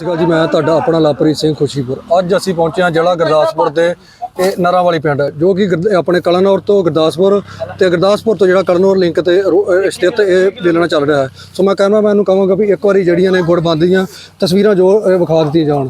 ਸਤਿ ਸ਼੍ਰੀ ਅਕਾਲ ਜੀ, ਮੈਂ ਤੁਹਾਡਾ ਆਪਣਾ ਲਾਪਰੀ ਸਿੰਘ ਖੁਸ਼ੀਪੁਰ। ਅੱਜ ਅਸੀਂ ਪਹੁੰਚੇ ਹਾਂ ਜ਼ਿਲ੍ਹਾ ਗੁਰਦਾਸਪੁਰ ਦੇ ਇਹ ਨਰਾਂਵਾਲੀ ਪਿੰਡ, ਜੋ ਕਿ ਗੁਰਦ- ਆਪਣੇ ਕਲਨੌਰ ਤੋਂ ਗੁਰਦਾਸਪੁਰ ਤੇ ਗੁਰਦਾਸਪੁਰ ਤੋਂ ਜਿਹੜਾ ਕਲਨੌਰ ਲਿੰਕ ਤੇ ਰੋ- ਸਥਿਤ ਇਹ ਵੇਲਣਾ ਚੱਲ ਰਿਹਾ ਹੈ। ਸੋ ਮੈਂ ਕੈਮਰਾਮੈਨ ਨੂੰ ਕਹਾਂਗਾ ਵੀ ਇੱਕ ਵਾਰੀ ਜਿਹੜੀਆਂ ਨੇ ਗੁੜ ਬੰਦੀਆਂ ਤਸਵੀਰਾਂ ਜੋ ਇਹ ਵਿਖਾ ਦਿੱਤੀਆਂ ਜਾਣ।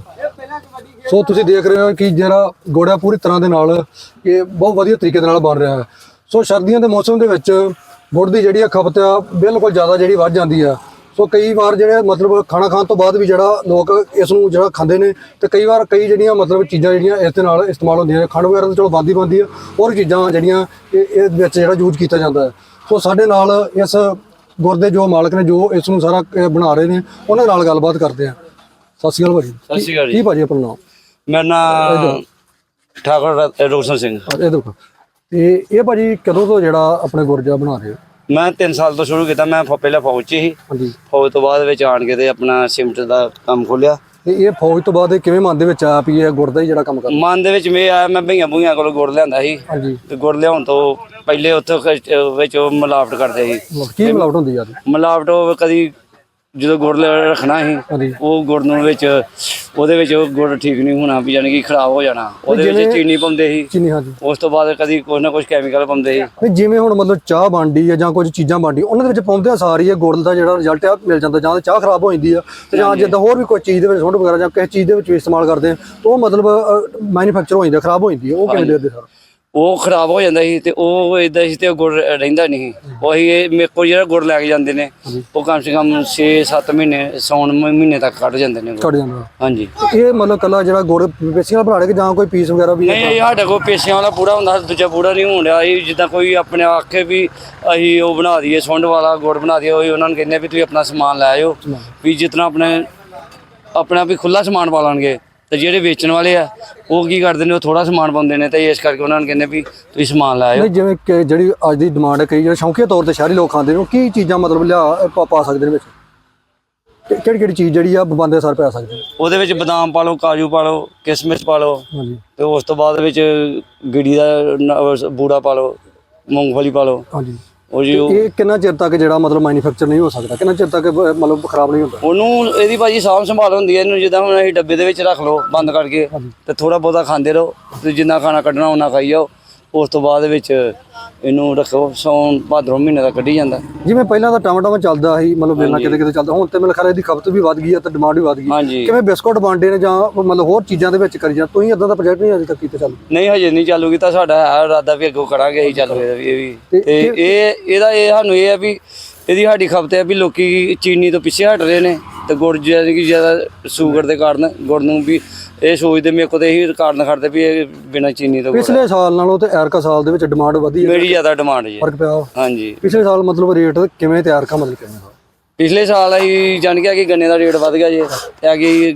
ਸੋ ਤੁਸੀਂ ਦੇਖ ਰਹੇ ਹੋ ਕਿ ਜਿਹੜਾ ਗੁੜ ਹੈ ਪੂਰੀ ਤਰ੍ਹਾਂ ਦੇ ਨਾਲ ਇਹ ਬਹੁਤ ਵਧੀਆ ਤਰੀਕੇ ਦੇ ਨਾਲ ਬਣ ਰਿਹਾ ਹੈ। ਸੋ ਸਰਦੀਆਂ ਦੇ ਮੌਸਮ ਦੇ ਵਿੱਚ ਗੁੜ ਦੀ ਜਿਹੜੀ ਆ ਖਪਤ ਆ, ਬਿਲਕੁਲ ਜ਼ਿਆਦਾ ਜਿਹੜੀ ਵੱਧ ਜਾਂਦੀ ਆ। ਸੋ ਕਈ ਵਾਰ ਜਿਹੜੇ ਮਤਲਬ ਖਾਣਾ ਖਾਣ ਤੋਂ ਬਾਅਦ ਵੀ ਜਿਹੜਾ ਲੋਕ ਇਸ ਨੂੰ ਜਿਹੜਾ ਖਾਂਦੇ ਨੇ ਤੇ ਕਈ ਵਾਰ ਕਈ ਜਿਹੜੀਆਂ ਮਤਲਬ ਚੀਜ਼ਾਂ ਜਿਹੜੀਆਂ ਇਸ ਦੇ ਨਾਲ ਇਸਤੇਮਾਲ ਹੁੰਦੀਆਂ ਨੇ। ਖੰਡ ਵਗੈਰਾ ਤਾਂ ਚਲੋ ਬੰਦੀ ਬੰਦੀ ਆ ਹੋਰ ਚੀਜ਼ਾਂ ਜਿਹੜੀਆਂ ਇਹ ਵਿੱਚ ਜਿਹੜਾ ਯੂਜ਼ ਕੀਤਾ ਜਾਂਦਾ ਹੈ। ਸੋ ਸਾਡੇ ਨਾਲ ਇਸ ਗੁੜ ਦੇ ਜੋ ਮਾਲਕ ਨੇ ਜੋ ਇਸ ਨੂੰ ਸਾਰਾ ਬਣਾ ਰਹੇ ਨੇ ਉਹਨਾਂ ਨਾਲ ਗੱਲਬਾਤ ਕਰਦੇ ਆ। ਸਤਿ ਸ਼੍ਰੀ ਅਕਾਲ ਭਾਜੀ। ਸਤਿ ਸ਼੍ਰੀ ਅਕਾਲ ਕੀ ਜੀ ਭਾਜੀ ਆਪਣਾ ਨਾਮ? ਮੇਰਾ ਨਾਮ ਠਾਕੁਰ ਰੋਸ਼ਨ ਸਿੰਘ। ਇਹ ਦੇਖੋ। ਤੇ ਇਹ ਭਾਜੀ ਕਦੋਂ ਤੋਂ ਜਿਹੜਾ ਆਪਣੇ ਗੁਰਜਾ ਬਣਾ ਰਹੇ ਹੋ? ਮੈਂ 3 ਸਾਲ ਤੋਂ ਸ਼ੁਰੂ ਕੀਤਾ ਮੈਂ ਫ- ਪਹਿਲਾਂ ਫੌਜ 'ਚ ਸੀ ਹਾਂਜੀ। ਫੌਜ ਤੋਂ ਬਾਅਦ ਵਿੱਚ ਆਣ ਕੇ ਤੇ ਆਪਣਾ ਸਿਮਟ ਦਾ ਕੰਮ ਖੋਲਿਆ ਤੇ ਇਹ ਫੌਜ ਤੋਂ ਬਾਅਦ ਇਹ ਕਿਵੇਂ ਮਨ ਦੇ ਵਿੱਚ ਆਇਆ ਵੀ ਇਹ ਗੁੜ ਦਾ ਹੀ ਜਿਹੜਾ ਕੰਮ ਕਰ ਮਨ ਦੇ ਵਿੱਚ ਮੈਂ ਆਇਆ ਮੈਂ ਭਈਆਂ ਭੂਈਆਂ ਕੋਲੋਂ ਗੁੜ ਲਿਆਂਦਾ ਸੀ। ਹਾਂਜੀ। ਤੇ ਗੁੜ ਲਿਆਉਣ ਤੋਂ ਪਹਿਲੇ ਉੱਥੇ ਖ- ਵਿੱਚ ਉਹ ਮਿਲਾਵਟ ਕਰਦੇ ਸੀ। ਕੀ ਮਿਲਾਵਟ ਹੁੰਦੀ ਯਾਰ ਮਿਲਾਵਟ ਉਹ ਕਦੀ ਜਦੋਂ ਗੁੜ ਰੱਖਣਾ ਸੀ ਉਹ ਗੁੜ ਨੂੰ ਵਿੱਚ ਉਹਦੇ ਵਿੱਚ ਗੁੜ ਠੀਕ ਨਹੀਂ ਹੋਣਾ ਵੀ ਯਾਨੀ ਕਿ ਖਰਾਬ ਹੋ ਜਾਣਾ। ਉਹਦੇ ਵਿੱਚ ਚੀਨੀ ਪਾਉਂਦੇ ਸੀ। ਚੀਨੀ ਹਾਂਜੀ। ਉਸ ਤੋਂ ਬਾਅਦ ਕਦੀ ਕੁਛ ਨਾ ਕੁਛ ਕੈਮੀਕਲ ਪਾਉਂਦੇ ਸੀ। ਜਿਵੇਂ ਹੁਣ ਮਤਲਬ ਚਾਹ ਬਣਦੀ ਹੈ ਜਾਂ ਕੁਝ ਚੀਜ਼ਾਂ ਬਣਦੀ ਉਹਨਾਂ ਦੇ ਵਿੱਚ ਪਾਉਂਦੇ ਆ ਸਾਰੀ ਇਹ ਗੁੜ ਦਾ ਜਿਹੜਾ ਰਿਜ਼ਲਟ ਆ ਮਿਲ ਜਾਂਦਾ ਜਾਂ ਤਾਂ ਚਾਹ ਖਰਾਬ ਹੋ ਜਾਂਦੀ ਆ ਤੇ ਜਾਂ ਜਿੱਦਾਂ ਹੋਰ ਵੀ ਕੋਈ ਚੀਜ਼ ਦੇ ਵਿੱਚ ਸੁੰਡ ਵਗੈਰਾ ਜਾਂ ਕਿਸੇ ਚੀਜ਼ ਦੇ ਵਿੱਚ ਇਸਤੇਮਾਲ ਕਰਦੇ ਆ ਉਹ ਮਤਲਬ ਮੈਨੂਫੈਕਚਰ ਹੋ ਜਾਂਦਾ ਖਰਾਬ ਹੋ ਜਾਂਦੀ ਆ ਉਹ ਕਿਵੇਂ ਦੇ ਸਰ ਉਹ ਖਰਾਬ ਹੋ ਜਾਂਦਾ ਸੀ ਤੇ ਉਹ ਇਦਾਂ ਸੀ ਤੇ ਉਹ ਗੁੜ ਰਹਿੰਦਾ ਨਹੀਂ। ਉਹੀ ਇਹ ਮੇਰੇ ਕੋਲ ਜਿਹੜਾ ਗੁੜ ਲੈ ਕੇ ਜਾਂਦੇ ਨੇ ਉਹ ਕਮ ਸੇ ਕਮ 6-7 ਮਹੀਨੇ ਸੌਣ ਮਹੀਨੇ ਤੱਕ ਕੱਢ ਜਾਂਦੇ ਨੇ। ਕੱਢ ਜਾਂਦਾ ਹਾਂਜੀ। ਇਹ ਮਤਲਬ ਕੱਲਾ ਜਿਹੜਾ ਗੁੜ ਬੇਸਿਕਲ ਬਣਾ ਰਹੇ ਕਿ ਜਾਂ ਕੋਈ ਪੀਸ ਵਗੈਰਾ ਵੀ ਨਹੀਂ ਇਹ ਸਾਡੇ ਕੋਲ ਪੇਸ਼ਿਆਂ ਵਾਲਾ ਪੂਰਾ ਹੁੰਦਾ ਦੂਜਾ ਪੂਰਾ ਨਹੀਂ ਡਿਆ। ਇਹ ਜਿੱਦਾਂ ਕੋਈ ਆਪਣੇ ਆਖੇ ਵੀ ਅਸੀਂ ਉਹ ਬਣਾ ਦਈਏ ਸੁੰਡ ਵਾਲਾ ਗੁੜ ਬਣਾ ਦਈਏ ਉਹ ਉਹਨਾਂ ਨੂੰ ਕਹਿੰਦੇ ਵੀ ਤੁਸੀਂ ਆਪਣਾ ਸਮਾਨ ਲੈ ਆਇਓ ਵੀ ਜਿਤਨਾ ਆਪਣੇ ਆਪਣਾ ਵੀ ਖੁੱਲਾ ਸਮਾਨ ਪਾ ਲੈਣਗੇ। ਤੇ ਜਿਹੜੇ ਵੇਚਣ ਵਾਲੇ ਆ ਉਹ ਕੀ ਕਰਦੇ ਨੇ ਉਹ ਥੋੜਾ ਸਮਾਨ ਪਾਉਂਦੇ ਨੇ ਤੇ ਇਸ ਕਰਕੇ ਉਹਨਾਂ ਨੂੰ ਕਹਿੰਦੇ ਵੀ ਤੁਸੀਂ ਸਮਾਨ ਲੈ ਆਇਓ ਨਹੀਂ ਜਿਵੇਂ ਕਿ ਜਿਹੜੀ ਅੱਜ ਦੀ ਡਿਮਾਂਡ ਹੈ ਕਈ ਜਿਹੜੇ ਸ਼ੌਂਕੀਆ ਤੌਰ ਤੇ ਸ਼ਹਿਰੀ ਲੋਕ ਖਾਂਦੇ ਨੇ ਉਹ ਕੀ ਚੀਜ਼ਾਂ ਮਤਲਬ ਲਿਆ ਪਾ- ਪਾ ਸਕਦੇ ਨੇ ਵਿੱਚ? ਕਿਹੜੀ ਕਿਹੜੀ ਚੀਜ਼ ਜਿਹੜੀ ਆ ਬੰਦੇ ਸਰ ਪੈ ਸਕਦੇ ਉਹਦੇ ਵਿੱਚ ਬਦਾਮ ਪਾ ਲਓ ਕਾਜੂ ਪਾ ਲਓ ਕਿਸ਼ਮਿਸ਼ ਪਾ ਲਓ ਹਾਂਜੀ। ਤੇ ਉਸ ਤੋਂ ਬਾਅਦ ਵਿੱਚ ਗਿੜੀ ਦਾ ਨ- ਬੂੜਾ ਪਾ ਲਓ ਮੂੰਗਫਲੀ ਪਾ ਲਓ। ਹਾਂਜੀ। ਉਹ ਜੀ ਉਹ- ਇਹ ਕਿੰਨਾ ਚਿਰ ਤੱਕ ਜਿਹੜਾ ਮਤਲਬ ਮੈਨੂਫੈਕਚਰ ਨਹੀਂ ਹੋ ਸਕਦਾ? ਕਿੰਨਾ ਚਿਰ ਤੱਕ ਬ- ਮਤਲਬ ਖਰਾਬ ਨਹੀਂ ਹੁੰਦਾ? ਉਹਨੂੰ ਇਹਦੀ ਭਾਜੀ ਸਾਂਭ ਸੰਭਾਲ ਹੁੰਦੀ ਹੈ ਇਹਨੂੰ ਜਿੱਦਾਂ ਹੁਣ ਅਸੀਂ ਡੱਬੇ ਦੇ ਵਿੱਚ ਰੱਖ ਲਓ ਬੰਦ ਕਰਕੇ ਤੇ ਥੋੜਾ ਬਹੁਤਾ ਖਾਂਦੇ ਰਹੋ ਤੇ ਜਿੰਨਾ ਖਾਣਾ ਕੱਢਣਾ ਉਹਨਾਂ ਖਾਈ ਜਾਓ। ਉਸ ਤੋਂ ਬਾਅਦ ਵਿੱਚ ਇਹਨੂੰ ਰੱਖੋ ਸੌਣ ਭਾਦਰੋਂ ਮਹੀਨੇ ਦਾ ਕੱਢੀ ਜਾਂਦਾ। ਜਿਵੇਂ ਪਹਿਲਾਂ ਤਾਂ ਟਮਾਟਾ ਚੱਲਦਾ ਸੀ ਮਤਲਬ ਵੇਲਣਾ ਕਿਤੇ ਕਿਤੇ ਚੱਲਦਾ ਹੁਣ ਤੇ ਮੇਰੇ ਖਿਆਲ ਇਹਦੀ ਖਪਤ ਵੀ ਵੱਧ ਗਈ ਆ ਤੇ ਡਿਮਾਂਡ ਵੀ ਵੱਧ ਗਈ। ਕਿਵੇਂ ਬਿਸਕੁਟ ਬਾਂਡੇ ਨੇ ਜਾਂ ਮਤਲਬ ਹੋਰ ਚੀਜ਼ਾਂ ਦੇ ਵਿੱਚ ਕਰੀ ਜਾਂ ਤੁਸੀਂ ਇਦਾਂ ਦਾ ਪ੍ਰੋਜੈਕਟ ਨਹੀਂ ਅਜੇ ਤੱਕ ਕੀਤਾ ਚੱਲ। ਨਹੀਂ ਹਜੇ ਨਹੀਂ ਚਾਲੂ ਕੀਤਾ ਸਾਡਾ ਹੈ ਇਰਾਦਾ ਵੀ ਅੱਗੋਂ ਕਰਾਂਗੇ ਅਸੀਂ ਚਾਲੂ ਇਹਦਾ ਵੀ ਇਹ ਵੀ। ਤੇ ਇਹ ਇਹਦਾ ਇਹ ਸਾਨੂੰ ਇਹ ਹੈ ਵੀ ਇਹਦੀ ਸਾਡੀ ਖਪਤ ਹੈ ਵੀ ਲੋਕੀ ਚੀਨੀ ਤੋਂ ਪਿੱਛੇ ਹਟ ਰਹੇ ਨੇ। ਤੇ ਗੁੜ ਜਿਹੜੀ ਕਿ ਜ਼ਿਆਦਾ ਸ਼ੂਗਰ ਦੇ ਕਾਰਨ ਗੁੜ ਨੂੰ ਵੀ ਇਹ ਸੋਚਦੇ ਮੇਰੇ ਕੋਲ ਤੇ ਇਹੀ ਕਾਰਨ ਖੜਦੇ ਵੀ ਇਹ ਬਿਨਾਂ ਚੀਨੀ ਤੋਂ ਗੁੜ ਹੈ। ਪਿਛਲੇ ਸਾਲ ਨਾਲੋਂ ਤੇ ਐਰਕਾ ਸਾਲ ਦੇ ਵਿੱਚ ਡਿਮਾਂਡ ਵਧੀ ਹੈ ਮੇਰੀ ਜ਼ਿਆਦਾ ਡਿਮਾਂਡ ਜੀ। ਫ਼ਰਕ ਪਿਆ ਹਾਂਜੀ। ਪਿਛਲੇ ਸਾਲ ਮਤਲਬ ਰੇਟ ਕਿਵੇਂ ਤੇ ਐਰਕਾ ਮਤਲਬ ਕਿਵੇਂ ਦਾ? ਪਿਛਲੇ ਸਾਲ ਅਸੀਂ ਜਾਣ ਗਿਆ ਕਿ ਗੰਨੇ ਦਾ ਰੇਟ ਵਧ ਗਿਆ ਜੀ ਤੇ ਅੱਗੇ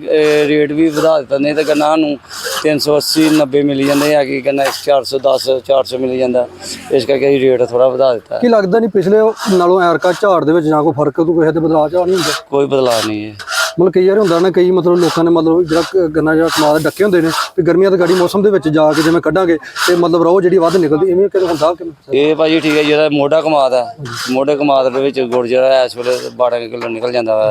ਰੇਟ ਵੀ ਵਧਾ ਦਿੱਤਾ ਨਹੀਂ ਤਾਂ ਗੰਨਾ ਨੂੰ 380 90 ਮਿਲ ਜਾਂਦੇ ਆ ਕਿ ਗੰਨਾ 410 400 ਮਿਲ ਜਾਂਦਾ। ਇਸ ਕਰਕੇ ਅਸੀਂ ਰੇਟ ਥੋੜਾ ਵਧਾ ਦਿੱਤਾ। ਕੀ ਲੱਗਦਾ ਨਹੀਂ ਪਿਛਲੇ ਨਾਲੋਂ ਐਰਕਾ ਝਾੜ ਦੇ ਵਿੱਚ ਜਾਂ ਕੋਈ ਫ਼ਰਕ ਤੋਂ ਕਿਸੇ ਤੇ ਬਦਲਾਅ ਝਾੜ ਨਹੀਂ ਹੁੰਦਾ? ਕੋਈ ਬਦਲਾਅ ਨਹੀਂ ਹੈ। ਮਤਲਬ ਕਈ ਵਾਰ ਹੁੰਦਾ ਨਾ, ਕਈ ਮਤਲਬ ਲੋਕਾਂ ਨੇ ਮਤਲਬ ਜਿਹੜਾ ਗੰਨਾ ਜਿਹੜਾ ਕਮਾਲ ਡੱਕੇ ਹੁੰਦੇ ਨੇ, ਤੇ ਗਰਮੀਆਂ ਦੀ ਗਾੜੀ ਮੌਸਮ ਦੇ ਵਿੱਚ ਜਾ ਕੇ ਜਿਵੇਂ ਕੱਢਾਂਗੇ, ਤੇ ਮਤਲਬ ਰੋਹ ਜਿਹੜੀ ਵੱਧ ਨਿਕਲਦੀ ਐਵੇਂ ਕਿਤੇ ਹੁੰਦਾ ਕਿ ਇਹ ਭਾਜੀ ਠੀਕ ਹੈ, ਜਿਹੜਾ ਮੋਢਾ ਕਮਾਦ ਹੈ, ਮੋਢੇ ਕਮਾਦ ਦੇ ਵਿੱਚ ਗੁੜ ਜਿਹੜਾ ਇਸ ਵੇਲੇ 12 ਕਿਲੋ ਨਿਕਲ ਜਾਂਦਾ ਵਾ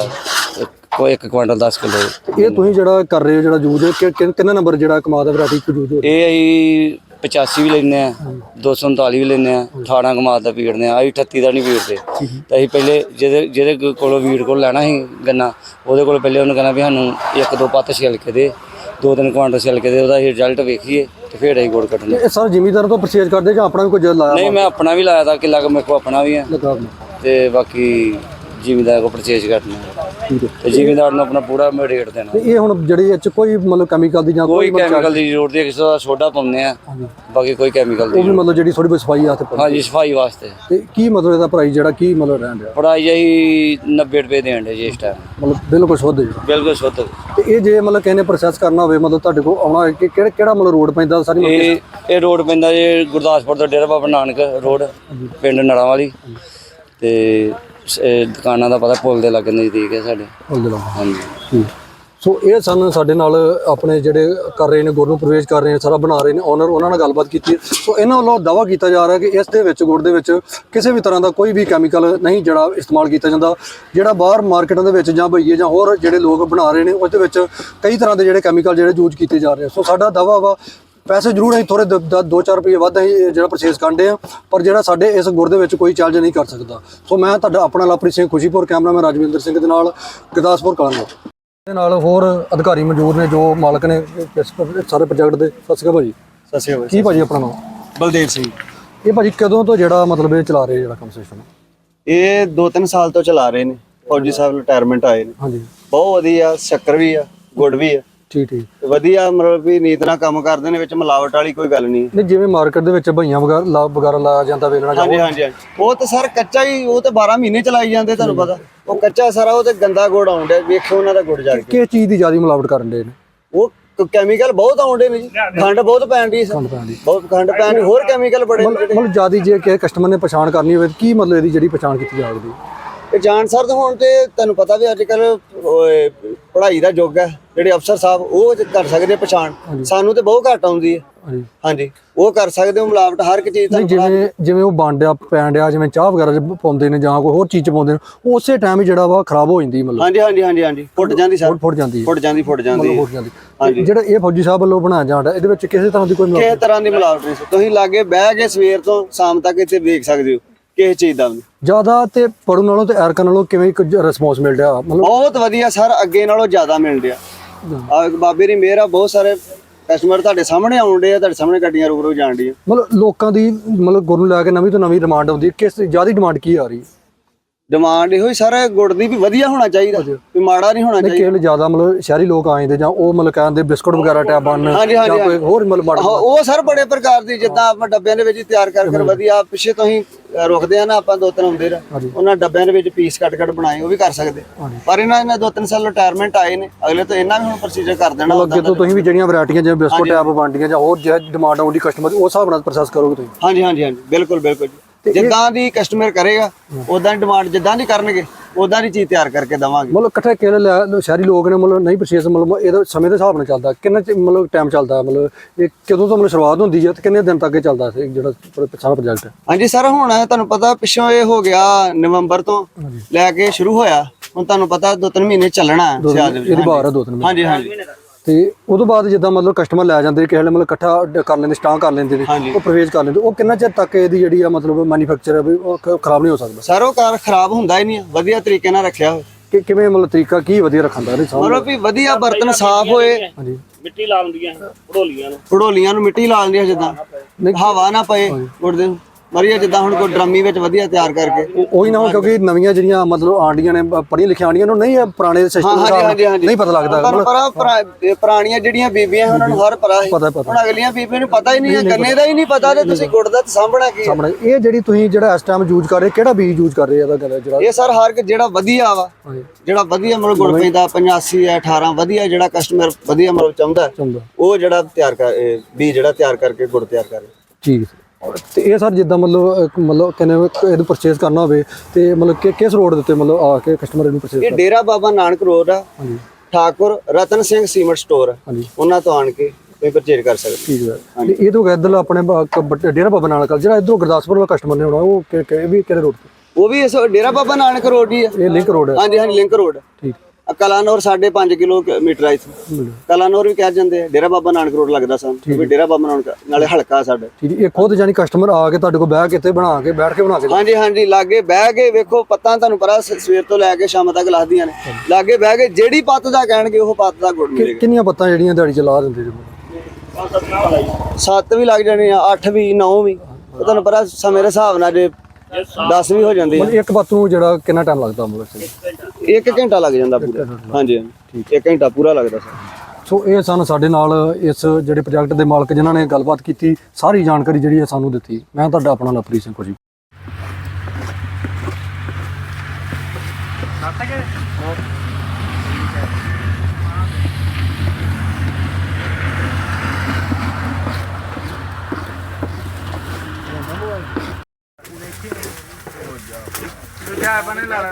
ਕੋਈ 1 ਕੁਇੰਟਲ 10 ਕਿਲੋ। ਇਹ ਤੁਸੀਂ ਜਿਹੜਾ ਕਰ ਰਹੇ ਹੋ ਜਿਹੜਾ ਯੂਜ਼ ਕਿੰਨਾ ਨੰਬਰ ਜਿਹੜਾ ਕਮਾਲ ਦਾ ਵੈਰਾਈਟੀ ਕੋ ਯੂਜ਼ ਹੋ ਇਹ ਅਸੀਂ 85 ਵੀ ਲੈਨੇ ਆ 239 ਵੀ ਲੈਨੇ ਆ 18 ਕਮਾਦ ਦਾ ਪੀੜਦੇ ਆ ਅਸੀਂ 38 ਦਾ ਨਹੀਂ ਪੀੜਦੇ। ਤਾਂ ਅਸੀਂ ਪਹਿਲੇ ਜਿਹਦੇ ਜਿਹਦੇ ਕੋਲੋਂ ਵੀੜ ਕੋਲ ਲੈਣਾ ਸੀ ਗੰਨਾ ਉਹਦੇ ਕੋਲ ਪਹਿਲੇ ਉਹਨੂੰ ਕਹਿਣਾ ਵੀ ਸਾਨੂੰ ਇੱਕ ਦੋ ਪੱਤ ਛਿਲ ਕੇ ਦੇ ਦੋ ਤਿੰਨ ਕੁਆਂਟਲ ਛਿਲ ਕੇ ਦੇ ਉਹਦਾ ਰਿਜ਼ਲਟ ਵੇਖੀਏ ਤੇ ਫਿਰ ਅਸੀਂ ਗੁੜ ਕੱਢਣਾ। ਇਹ ਸਰ ਜ਼ਿਮੀਦਾਰ ਤੋਂ ਪਰਚੇਜ ਕਰਦੇ ਜਾਂ ਆਪਣਾ ਵੀ ਕੋਈ ਜਲ ਲਾਇਆ ਨਹੀਂ ਮੈਂ ਆਪਣਾ ਵੀ ਲਾਇਆ ਤਾਂ ਕਿੱਲਾ ਕੁ ਮੇਰੇ ਕੋਲ ਆਪਣਾ ਵੀ ਹੈ? ਤੇ ਬਾਕੀ ਜ਼ਿਮੀਦਾਰ ਕੋ ਪਰਚੇਜ ਕਰਨਾ ਠੀਕ ਹੈ। ਤੇ ਜ਼ਿਮੀਦਾਰ ਨੂੰ ਆਪਣਾ ਪੂਰਾ ਰੇਟ ਦੇਣਾ। ਤੇ ਇਹ ਹੁਣ ਜਿਹੜੀ ਇਹ ਚ ਕੋਈ ਮਤਲਬ ਕੈਮੀਕਲ ਦੀ ਜਾਂ ਕੋਈ ਕੈਮੀਕਲ ਦੀ ਜ਼ਰੂਰਤ ਨਹੀਂ ਕਿਸੇ ਦਾ ਸੋਡਾ ਪਾਉਂਦੇ ਆ ਬਾਕੀ ਕੋਈ ਕੈਮੀਕਲ ਦੀ ਉਹ ਵੀ ਮਤਲਬ ਜਿਹੜੀ ਥੋੜੀ ਬਹੁ ਸਫ਼ਾਈ ਹੱਥ ਪਾ ਹਾਂਜੀ ਸਫ਼ਾਈ ਵਾਸਤੇ। ਤੇ ਕੀ ਮਤਲਬ ਇਹਦਾ ਪ੍ਰਾਈਸ ਜਿਹੜਾ ਕੀ ਮਤਲਬ ਰਹਿਣ ਰਿਹਾ ਪੜਾਈ ਜਾਈ 90 ਰੁਪਏ ਦੇਣ ਦੇ ਜੀ ਇਸ ਟਾਈਮ ਮਤਲਬ ਬਿਲਕੁਲ ਸ਼ੁੱਧ ਜੀ। ਬਿਲਕੁਲ ਸ਼ੁੱਧ। ਤੇ ਇਹ ਜੇ ਮਤਲਬ ਕਿਸੇ ਨੇ ਪ੍ਰੋਸੈਸ ਕਰਨਾ ਹੋਵੇ ਮਤਲਬ ਤੁਹਾਡੇ ਕੋਲ ਆਉਣਾ ਹੋਵੇ ਕਿ ਕਿਹੜਾ ਕਿਹੜਾ ਮਤਲਬ ਰੋਡ ਪੈਂਦਾ ਸਾਰੀ ਇਹ ਇਹ ਰੋਡ ਪੈਂਦਾ ਜੀ ਗੁਰਦਾਸਪੁਰ ਤੋਂ ਡੇਰਾ ਬਾਬਾ ਨਾਨਕ ਰੋਡ ਪਿੰਡ ਨੜਾਂ ਵਾਲੀ ਤੇ ਇਹ ਦੁਕਾਨਾਂ ਦਾ ਪਤਾ ਪੁਲ ਦੇ ਲਾਗੇ ਨਜ਼ਦੀਕ ਹੈ ਸਾਡੇ। ਮਤਲਬ ਹਾਂਜੀ। ਠੀਕ। ਸੋ ਇਹ ਸਨ ਸਾਡੇ ਨਾਲ ਆਪਣੇ ਜਿਹੜੇ ਕਰ ਰਹੇ ਨੇ ਗੁੜ ਨੂੰ ਪ੍ਰਵੇਸ਼ ਕਰ ਰਹੇ ਨੇ ਸਾਰਾ ਬਣਾ ਰਹੇ ਨੇ ਓਨਰ ਉਹਨਾਂ ਨਾਲ ਗੱਲਬਾਤ ਕੀਤੀ। ਸੋ ਇਹਨਾਂ ਵੱਲੋਂ ਦਾਵਾ ਕੀਤਾ ਜਾ ਰਿਹਾ ਕਿ ਇਸ ਦੇ ਵਿੱਚ ਗੁੜ ਦੇ ਵਿੱਚ ਕਿਸੇ ਵੀ ਤਰ੍ਹਾਂ ਦਾ ਕੋਈ ਵੀ ਕੈਮੀਕਲ ਨਹੀਂ ਜਿਹੜਾ ਇਸਤੇਮਾਲ ਕੀਤਾ ਜਾਂਦਾ। ਜਿਹੜਾ ਬਾਹਰ ਮਾਰਕੀਟਾਂ ਦੇ ਵਿੱਚ ਜਾਂ ਭਈਏ ਜਾਂ ਹੋਰ ਜਿਹੜੇ ਲੋਕ ਬਣਾ ਰਹੇ ਨੇ ਉਸ ਦੇ ਵਿੱਚ ਕਈ ਤਰ੍ਹਾਂ ਦੇ ਜਿਹੜੇ ਕੈਮੀਕਲ ਜਿਹੜੇ ਯੂਜ਼ ਕੀਤੇ ਜਾ ਰਹੇ। ਸੋ ਸਾਡਾ ਦਾਵਾ ਵਾ ਪੈਸੇ ਜ਼ਰੂਰ ਅਸੀਂ ਥੋੜੇ 2-4 ਰੁਪਏ ਵੱਧ ਅਸੀਂ ਜਿਹੜਾ ਪਰਚੇਸ ਕਰਦੇ ਆ ਪਰ ਜਿਹੜਾ ਸਾਡੇ ਇਸ ਗੁਰ ਦੇ ਵਿੱਚ ਕੋਈ ਚਾਰਜ ਨਹੀਂ ਕਰ ਸਕਦਾ। ਸੋ ਮੈਂ ਤੁਹਾਡਾ ਆਪਣਾ ਲਵਪ੍ਰੀਤ ਸਿੰਘ ਖੁਸ਼ੀਪੁਰ ਕੈਮਰਾਮੈਨ ਰਾਜਵਿੰਦਰ ਸਿੰਘ ਦੇ ਨਾਲ ਗੁਰਦਾਸਪੁਰ ਕਲਾਂਗੋ। ਦੇ ਨਾਲ ਹੋਰ ਅਧਿਕਾਰੀ ਮੌਜੂਦ ਨੇ ਜੋ ਮਾਲਕ ਨੇ ਇਸ ਸਾਰੇ ਪ੍ਰੋਜੈਕਟ ਦੇ। ਸਤਿ ਸ਼੍ਰੀ ਅਕਾਲ ਭਾਜੀ। ਸਤਿ ਸ਼੍ਰੀ ਅਕਾਲ ਕੀ ਭਾਜੀ ਆਪਣਾ ਨਾਮ? ਬਲਦੇਵ ਸਿੰਘ। ਇਹ ਭਾਜੀ ਕਦੋਂ ਤੋਂ ਜਿਹੜਾ ਮਤਲਬ ਇਹ ਚਲਾ ਰਹੇ ਜਿਹੜਾ ਕੰਮ ਸਿਸਟਮ ਇਹ 2-3 ਸਾਲ ਤੋਂ ਚਲਾ ਰਹੇ ਨੇ। ਫੌਜੀ ਸਾਹਿਬ ਰਿਟਾਇਰਮੈਂਟ ਆਏ ਨੇ। ਹਾਂਜੀ। ਬਹੁਤ ਵਧੀਆ ਸ਼ੱਕਰ ਵੀ ਆ ਗੁੜ ਵੀ ਆ। ਠੀਕ ਠੀਕ। ਵਧੀਆ ਮਤਲਬ ਵੀ ਨੀਤ ਨਾਲ ਕੰਮ ਕਰਦੇ ਨੇ ਵਿੱਚ ਮਿਲਾਵਟ ਵਾਲੀ ਕੋਈ ਗੱਲ ਨਹੀਂ। ਨਹੀਂ ਜਿਵੇਂ ਮਾਰਕੀਟ ਦੇ ਵਿੱਚ ਭਈਆਂ ਵਗੈਰਾ ਲਾ ਵਗੈਰਾ ਲਾਇਆ ਜਾਂਦਾ ਵੇਲਣਾ ਹਾਂਜੀ ਹਾਂਜੀ ਹਾਂਜੀ। ਉਹ ਤਾਂ ਸਰ ਕੱਚਾ ਹੀ ਉਹ ਤਾਂ 12 ਮਹੀਨੇ ਚਲਾਈ ਜਾਂਦੇ ਤੁਹਾਨੂੰ ਪਤਾ। ਉਹ ਕੱਚਾ ਸਾਰਾ ਉਹ ਤੇ ਗੰਦਾ ਗੁੜ ਆਉਂਦਾ ਵੇਖੋ ਉਹਨਾਂ ਦਾ ਗੁੜ ਜਾ ਕੇ ਕਿਸ ਚੀਜ਼ ਦੀ ਜ਼ਿਆਦਾ ਮਿਲਾਵਟ ਕਰਨ ਦੇ ਨੇ? ਉਹ ਕੈਮੀਕਲ ਬਹੁਤ ਆਉਂਦੇ ਨੇ ਜੀ। ਖੰਡ ਬਹੁਤ ਪੈਣ ਦੀ ਖੰਡ ਪੈਣ। ਬਹੁਤ ਖੰਡ ਪੈਣ ਦੀ ਹੋਰ ਕੈਮੀਕਲ ਬੜੇ ਨੇ ਜਿਹੜੇ ਮਤਲਬ ਜ਼ਿਆਦਾ ਜੇ ਕਿਸੇ ਕਸਟਮਰ ਨੇ ਪਛਾਣ ਕਰਨੀ ਹੋਵੇ ਤਾਂ ਕੀ ਮਤਲਬ ਇਹਦੀ ਜਿਹੜੀ ਪਛਾਣ ਕੀਤੀ ਜਾ ਸਕਦੀ? ਇਹ ਜਾਣ ਸਰ ਹੁਣ ਤੇ ਤੁਹਾਨੂੰ ਪਤਾ ਵੀ ਅੱਜ ਕੱਲ ਪੜ੍ਹਾਈ ਦਾ ਯੁੱਗ ਹੈ। ਜਿਹੜੇ ਅਫਸਰ ਸਾਹਿਬ ਉਹ ਕਰ ਸਕਦੇ ਪਛਾਣ। ਸਾਨੂੰ ਤੇ ਬਹੁਤ ਘੱਟ ਆਉਂਦੀ ਹੈ। ਹਾਂਜੀ। ਹਾਂਜੀ। ਉਹ ਕਰ ਸਕਦੇ ਹੋ ਮਿਲਾਵਟ ਹਰ ਇੱਕ ਚੀਜ਼ ਤੁਹਾਨੂੰ ਜਿਵੇਂ ਜਿਵੇਂ ਉਹ ਬਾਂਡਿਆ ਪੈਂਡਿਆ ਜਿਵੇਂ ਚਾਹ ਵਗੈਰਾ ਪਾਉਂਦੇ ਨੇ ਜਾਂ ਕੋਈ ਹੋਰ ਚੀਜ਼ ਪਾਉਂਦੇ ਨੇ ਉਸੇ ਟਾਈਮ ਹੀ ਜਿਹੜਾ ਵਾ ਖਰਾਬ ਹੋ ਜਾਂਦੀ ਮਤਲਬ। ਹਾਂਜੀ ਹਾਂਜੀ ਹਾਂਜੀ ਹਾਂਜੀ। ਫੁੱਟ ਜਾਂਦੀ ਸਰ। ਫੁੱਟ ਜਾਂਦੀ ਫੁੱਟ ਜਾਂਦੀ ਫੁੱਟ ਜਾਂਦੀ ਫੁੱਟ ਜਾਂਦੀ। ਤੇ ਜਿਹੜਾ ਇਹ ਫੌਜੀ ਸਾਹਿਬ ਵੱਲੋਂ ਬਣਾਇਆ ਜਾਂਦਾ ਇਹਦੇ ਵਿੱਚ ਕਿਸੇ ਤਰ੍ਹਾਂ ਦੀ ਕੋਈ ਮਿਲਾਵਟ ਕਿਸੇ ਤਰ੍ਹਾਂ ਦੀ ਮਿਲਾਵਟ ਨਹੀਂ ਤੁਸੀਂ ਲਾਗੇ ਬਹਿ ਕੇ ਸਵੇਰ ਤੋਂ ਸ਼ਾਮ ਤੱਕ ਇੱਥੇ ਵੇਖ ਸਕਦੇ ਹੋ। ਕਿਸੇ ਚੀਜ਼ ਦਾ ਵੀ? ਜ਼ਿਆਦਾ ਤੇ ਪੜੂ ਨਾਲੋਂ ਤੇ ਐਰਕਾ ਨਾਲੋਂ ਕਿਵੇਂ ਕੁਝ ਰਿਸਪੌਂਸ ਮਿਲ ਰਿਹਾ? ਮਤਲਬ ਬਹੁਤ ਵਧੀਆ ਸਰ ਅੱਗੇ ਨਾਲੋਂ ਜ਼ਿਆਦਾ ਮਿਲ ਰਿਹਾ। ਆ ਬਾਬੇ ਦੀ ਮਿਹਰ ਆ ਬਹੁਤ ਸਾਰੇ ਕਸਟਮਰ ਤੁਹਾਡੇ ਸਾਹਮਣੇ ਆਉਂਦੇ ਆ ਤੁਹਾਡੇ ਸਾਹਮਣੇ ਗੱਡੀਆਂ ਰੁਕ ਜਾਣ ਡੀਆਂ ਮਤਲਬ ਲੋਕਾਂ ਦੀ ਮਤਲਬ ਗੁਰ ਲੈ ਕੇ ਨਵੀਂ ਤੋਂ ਨਵੀਂ ਡਿਮਾਂਡ ਆਉਂਦੀ ਹੈ। ਕਿਸ ਜ਼ਿਆਦਾ ਡਿਮਾਂਡ ਕੀ ਆ ਰਹੀ? ਹੈ ਡਿਮਾਂਡ ਇਹੋ ਹੀ ਸਰ ਗੁੜ ਦੀ ਵੀ ਵਧੀਆ ਹੋਣਾ ਚਾਹੀਦਾ ਵੀ ਮਾੜਾ ਨਹੀਂ ਹੋਣਾ ਚਾਹੀਦਾ। ਵੇਲੇ ਜ਼ਿਆਦਾ ਮਤਲਬ ਸ਼ਹਿਰੀ ਲੋਕ ਆ ਜਾਂਦੇ ਜਾਂ ਉਹ ਮਤਲਬ ਕਹਿੰਦੇ ਬਿਸਕੁਟ ਵਗੈਰਾ ਟੈਬ ਬਣ ਹਾਂਜੀ, ਜਾਂ ਕੋਈ ਹੋਰ ਮਤਲਬ ਮਾੜਾ ਉਹ ਸਰ ਬੜੇ ਪ੍ਰਕਾਰ ਦੀ ਜਿੱਦਾਂ ਆਪਾਂ ਡੱਬਿਆਂ ਦੇ ਵਿੱਚ ਤਿਆਰ ਕਰ ਕਰ ਵਧੀਆ ਪਿੱਛੇ ਤੋਂ ਹੀ ਰੁਕਦੇ ਆ ਨਾ ਆਪਾਂ ਦੋ ਤਿੰਨ ਹੁੰਦੇ ਰ ਉਹਨਾਂ ਡੱਬਿਆਂ ਦੇ ਵਿੱਚ ਪੀਸ ਕੱਟ ਕੱਟ ਬਣਾਏ ਉਹ ਵੀ ਕਰ ਸਕਦੇ। ਪਰ ਇਹਨਾਂ ਨੇ ਦੋ ਤਿੰਨ ਸਾਲ ਰਿਟਾਇਰਮੈਂਟ ਆਏ ਨੇ ਅਗਲੇ ਤੋਂ ਇਹਨਾਂ ਵੀ ਹੁਣ ਪ੍ਰੋਸੀਜਰ ਕਰ ਦੇਣਾ ਮਤਲਬ ਜਦੋਂ ਤੁਸੀਂ ਵੀ ਜਿਹੜੀਆਂ ਵੈਰਾਈਟੀਆਂ ਜਿਵੇਂ ਬਿਸਕੁਟ ਟੈਬ ਬਣਦੀਆਂ ਜਾਂ ਹੋਰ ਜਿਹੜਾ ਡਿਮਾਂਡ ਆਉਂਦੀ ਕਸਟਮਰ ਉਸ ਹਿਸਾਬ ਨਾਲ ਪ੍ਰੋਸੈਸ ਕਰੋਗੇ ਤੁਸੀਂ? ਹਾਂਜੀ ਹਾਂਜੀ ਹਾਂਜੀ ਬਿਲਕੁਲ ਬਿਲਕੁਲ। ਜਿੱਦਾਂ ਦੀ ਕਸਟਮਰ ਕਰੇਗਾ ਉਦਾਂ ਦੀ ਡਿਮਾਂਡ ਜਿੱਦਾਂ ਦੀ ਕਰਨਗੇ ਉਦਾਂ ਦੀ ਚੀਜ਼ ਤਿਆਰ ਕਰਕੇ ਦਵਾਂਗੇ। ਮਤਲਬ ਇਕੱਠੇ ਕਿਹੜੇ ਸ਼ਹਿਰੀ ਲੋਕ ਨੇ ਮਤਲਬ ਨਹੀਂ ਪਰਚੇਸ ਮਤਲਬ ਇਹਦਾ ਸਮੇਂ ਦੇ ਹਿਸਾਬ ਨਾਲ ਚੱਲਦਾ। ਕਿੰਨਾ ਮਤਲਬ ਟਾਈਮ ਚੱਲਦਾ? ਮਤਲਬ ਇਹ ਕਦੋਂ ਤੋਂ ਮਤਲਬ ਸ਼ੁਰੂਆਤ ਹੁੰਦੀ ਹੈ ਤੇ ਕਿੰਨੇ ਦਿਨ ਤੱਕ ਇਹ ਚੱਲਦਾ ਸੀ ਜਿਹੜਾ ਸਾਰਾ ਪ੍ਰੋਜੈਕਟ ਹਾਂਜੀ ਸਰ ਹੁਣ ਤੁਹਾਨੂੰ ਪਤਾ ਪਿੱਛੋਂ ਇਹ ਹੋ ਗਿਆ ਨਵੰਬਰ ਤੋਂ ਲੈ ਕੇ ਸ਼ੁਰੂ ਹੋਇਆ। ਹੁਣ ਤੁਹਾਨੂੰ ਪਤਾ ਦੋ ਤਿੰਨ ਮਹੀਨੇ ਚੱਲਣਾ ਇਹਦੀ ਬਾਹਰ ਦੋ ਤਿੰਨ ਮਹੀਨੇ। ਹਾਂਜੀ ਹਾਂਜੀ। ਤੇ ਉਦੋਂ ਬਾਅਦ ਜਿੱਦਾਂ ਮਤਲਬ ਕਸਟਮਰ ਲੈ ਜਾਂਦੇ ਕਿਸੇ ਵੇਲੇ ਮਤਲਬ ਇਕੱਠਾ ਕਰ ਲੈਂਦੇ ਸਟਾਕ ਕਰ ਲੈਂਦੇ ਨੇ ਉਹ ਪ੍ਰਵੇਸ਼ ਕਰ ਲੈਂਦੇ। ਉਹ ਕਿੰਨਾ ਚਿਰ ਤੱਕ ਇਹਦੀ ਜਿਹੜੀ ਆ ਮਤਲਬ ਮੈਨੂਫੈਕਚਰ ਹੈ ਵੀ ਉਹ ਖ- ਖਰਾਬ ਨਹੀਂ ਹੋ ਸਕਦਾ? ਸਰ ਉਹ ਕਾਰ ਖਰਾਬ ਹੁੰਦਾ ਹੀ ਨਹੀਂ ਹੈ, ਵਧੀਆ ਤਰੀਕੇ ਨਾਲ ਰੱਖਿਆ ਕਿ ਕਿਵੇਂ ਮਤਲਬ ਤਰੀਕਾ ਕੀ ਵਧੀਆ ਰੱਖਣ ਦਾ ਇਹਦੇ ਸਾਹਮਣੇ? ਮਤਲਬ ਵੀ ਵਧੀਆ ਬਰਤਨ ਸਾਫ਼ ਹੋਏ। ਹਾਂਜੀ। ਮਿੱਟੀ ਲਾ ਦਿੰਦੀਆਂ ਪੜੋਲੀਆਂ ਨੂੰ। ਪੜੋਲੀਆਂ ਨੂੰ ਮਿੱਟੀ ਲਾ ਦਿੰਦੀਆਂ ਜਿੱਦਾਂ। ਹਵਾ ਨਾ ਪਏ ਗੁਰਦੇ ਨੂੰ। ਮਰੀਆ ਜਿੱਦਾਂ ਹੁਣ ਕੋਈ ਡਰਮੀ ਵਿੱਚ ਵਧੀਆ ਤਿਆਰ ਕਰਕੇ। ਉਹ- ਉਹੀ ਨਾ ਹੁਣ ਕਿਉਂਕਿ ਨਵੀਆਂ ਜਿਹੜੀਆਂ ਮਤਲਬ ਆਂਡੀਆਂ ਨੇ ਪ- ਪੜ੍ਹੀਆਂ ਲਿਖੀਆਂ ਆਂਡੀਆਂ ਨੂੰ ਨਹੀਂ ਇਹ ਪੁਰਾਣੇ ਸਿਸਟਮ ਹਾਂਜੀ ਹਾਂਜੀ ਹਾਂਜੀ। ਨਹੀਂ ਪਤਾ ਲੱਗਦਾ। ਤੁਹਾਨੂੰ ਪਤਾ ਪੁਰਾ- ਇਹ ਪੁਰਾਣੀਆਂ ਜਿਹੜੀਆਂ ਬੀਬੀਆਂ ਉਹਨਾਂ ਨੂੰ ਹਰ ਪਤਾ ਪਤਾ ਪਤਾ। ਹੁਣ ਅਗਲੀਆਂ ਬੀਬੀਆਂ ਨੂੰ ਪਤਾ ਹੀ ਨਹੀਂ ਹੈ ਗੰਨੇ ਦਾ ਹੀ ਨਹੀਂ ਪਤਾ ਤੇ ਤੁਸੀਂ ਗੁੜ ਦਾ ਤੇ ਸਾਂਭਣਾ ਕੀ ਹੈ। ਸਾਹਮਣੇ ਇਹ ਜਿਹੜੀ ਤੁਸੀਂ ਜਿਹੜਾ ਇਸ ਟਾਈਮ ਯੂਜ਼ ਕਰ ਰਹੇ ਕਿਹੜਾ ਬੀਜ ਯੂਜ਼ ਕਰ ਰਹੇ ਆ ਇਹਦਾ ਗੱਲ ਜਿਹੜਾ? ਇਹ ਸਰ ਹਰ ਇੱਕ ਜਿਹੜਾ ਵਧੀਆ ਵਾ ਹਾਂਜੀ। ਜਿਹੜਾ ਵਧੀਆ ਮਤਲਬ ਗੁੜ ਪੈਂਦਾ 85 ਹੈ 18 ਵਧੀਆ ਜਿਹੜਾ ਕਸਟਮਰ ਵਧੀਆ ਮਤਲਬ ਚਾਹੁੰਦਾ ਹੈ, ਚੰਗਾ ਉਹ ਜਿਹੜਾ ਤਿਆਰ ਕਰ ਇਹ ਬੀਜ ਜਿਹੜਾ ਤਿਆਰ ਕਰਕੇ ਗੁੜ ਤਿਆਰ ਕਰੇ ਠੀਕ ਹੈ। ਤੇ ਇਹ ਸਰ ਜਿੱਦਾਂ ਮਤਲਬ ਮਤਲਬ ਕਹਿੰਦੇ ਇਹਨੂੰ ਪਰਚੇਸ ਕਰਨਾ ਹੋਵੇ ਤੇ ਮਤਲਬ ਕਿ ਕਿਸ ਰੋਡ ਦੇ ਉੱਤੇ ਮਤਲਬ ਆ ਕੇ ਕਸਟਮਰ ਇਹਨੂੰ ਪਰਚੇਸ ਇਹ ਡੇਰਾ ਬਾਬਾ ਨਾਨਕ ਰੋਡ ਆ। ਹਾਂਜੀ। ਠਾਕੁਰ ਰਤਨ ਸਿੰਘ ਸੀਮੈਂਟ ਸਟੋਰ ਉਹਨਾਂ ਤੋਂ ਆਣ ਕੇ ਤੁਸੀਂ ਪਰਚੇਜ ਕਰ ਸਕਦੇ ਠੀਕ ਹੈ। ਇਹ ਤੋਂ ਇਧਰ ਆਪਣੇ ਡੇਰਾ ਬਾਬਾ ਨਾਨਕ ਜਿਹੜਾ ਇਧਰੋਂ ਗੁਰਦਾਸਪੁਰ ਵਾਲਾ ਕਸਟਮਰ ਨੇ ਆਉਣਾ ਉਹ ਕਿ- ਵੀ ਕਿਹੜੇ ਰੋਡ ਤੇ? ਉਹ ਵੀ ਇਸ ਡੇਰਾ ਬਾਬਾ ਨਾਨਕ ਰੋਡ ਹੀ ਆ। ਇਹ ਲਿੰਕ ਰੋਡ ਹੈ ਹਾਂਜੀ ਹਾਂਜੀ ਲਿੰਕ ਰੋਡ ਠੀਕ। ਕਲਾਨੌਰ 5.5 ਕਿਲੋਮੀਟਰ ਆ ਇੱਥੋਂ। ਕਲਾਨੌਰ ਵੀ ਕਹਿ ਜਾਂਦੇ ਆ ਡੇਰਾ ਬਾਬਾ ਨਾਨਕ ਰੋਡ ਲੱਗਦਾ ਸਾਨੂੰ ਵੀ ਡੇਰਾ ਬਾਬਾ ਨਾਨਕ ਨਾਲੇ ਹਲਕਾ ਸਾਡਾ। ਠੀਕ ਹੈ। ਇਹ ਖੁਦ ਜਾਨੀ ਕਸਟਮਰ ਆ ਕੇ ਤੁਹਾਡੇ ਕੋਲ ਬਹਿ ਕੇ ਇੱਥੇ ਬਣਾ ਕੇ ਬੈਠ ਕੇ ਬਣਾ ਕੇ ਹਾਂਜੀ ਹਾਂਜੀ ਲਾਗੇ ਬਹਿ ਕੇ ਵੇਖੋ ਪੱਤਾਂ ਤੁਹਾਨੂੰ ਸ- ਸਵੇਰ ਤੋਂ ਲੈ ਕੇ ਸ਼ਾਮ ਤੱਕ ਲਾਹਦੀਆਂ ਨੇ। ਲਾਗੇ ਬਹਿ ਕੇ ਜਿਹੜੀ ਪੱਤ ਦਾ ਕਹਿਣਗੇ ਉਹ ਪੱਤ ਦਾ ਗੁੜ ਮਿਲੇਗਾ। ਕਿੰਨੀਆਂ ਪੱਤਾਂ ਜਿਹੜੀਆਂ ਦਿਹਾੜੀ ਚ ਲਾ ਦਿੰਦੇ ਜੀ ਸੱਤ ਵੀ ਲੱਗ ਜਾਣੇ ਆ 8 ਵੀ 9 ਵੀ। ਤੁਹਾਨੂੰ ਪਤਾ ਸਮੇਂ ਦੇ ਹਿਸਾਬ ਨਾਲ ਜੇ 10 ਵੀ ਹੋ ਜਾਂਦੇ ਮਤਲਬ ਇੱਕ ਪੱਤ ਨੂੰ ਜਿਹੜਾ ਕਿੰਨਾ ਟਾਈਮ ਲੱਗਦਾ ਮਤਲਬ ਇੱਕ ਘੰਟਾ ਲੱਗ ਜਾਂਦਾ ਪੂਰਾ। ਹਾਂਜੀ ਠੀਕ ਇੱਕ ਘੰਟਾ ਪੂਰਾ ਲੱਗਦਾ ਸਰ। ਸੋ ਇਹ ਸਨ ਸਾਡੇ ਨਾਲ ਇਸ ਜਿਹੜੇ ਪ੍ਰੋਜੈਕਟ ਦੇ ਮਾਲਕ ਜਿਨ੍ਹਾਂ ਨੇ ਗੱਲਬਾਤ ਕੀਤੀ ਸਾਰੀ ਜਾਣਕਾਰੀ ਜਿਹੜੀ ਹੈ ਸਾਨੂੰ ਦਿੱਤੀ। ਮੈਂ ਤੁਹਾਡਾ ਆਪਣਾ ਲਵਪ੍ਰੀਤ ਸਿੰਘ ਜੀ ਜਾ ਬਣੇ ਲਾਲਾ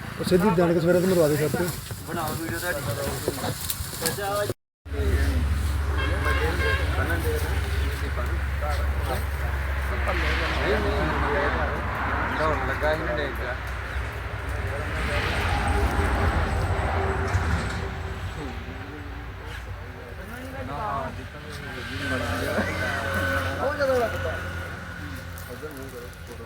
ਉਹ ਸਿੱਧੀ ਜਾਣ ਕੇ ਸਵੇਰੇ ਤੇ ਮਰਵਾ ਦੇ ਸਭ ਤੇ। ਬਣਾਓ ਵੀਡੀਓ ਤੁਹਾਡੀ ਦੌੜ ਲੱਗਾ ਹੀ ਨਹੀਂ ਗਿਆ ਉਹ ਜਦੋਂ ਲੱਗਦਾ ਉਹ ਜਦੋਂ ਮੂੰਹ ਕਰੋ ਫੋਟੋ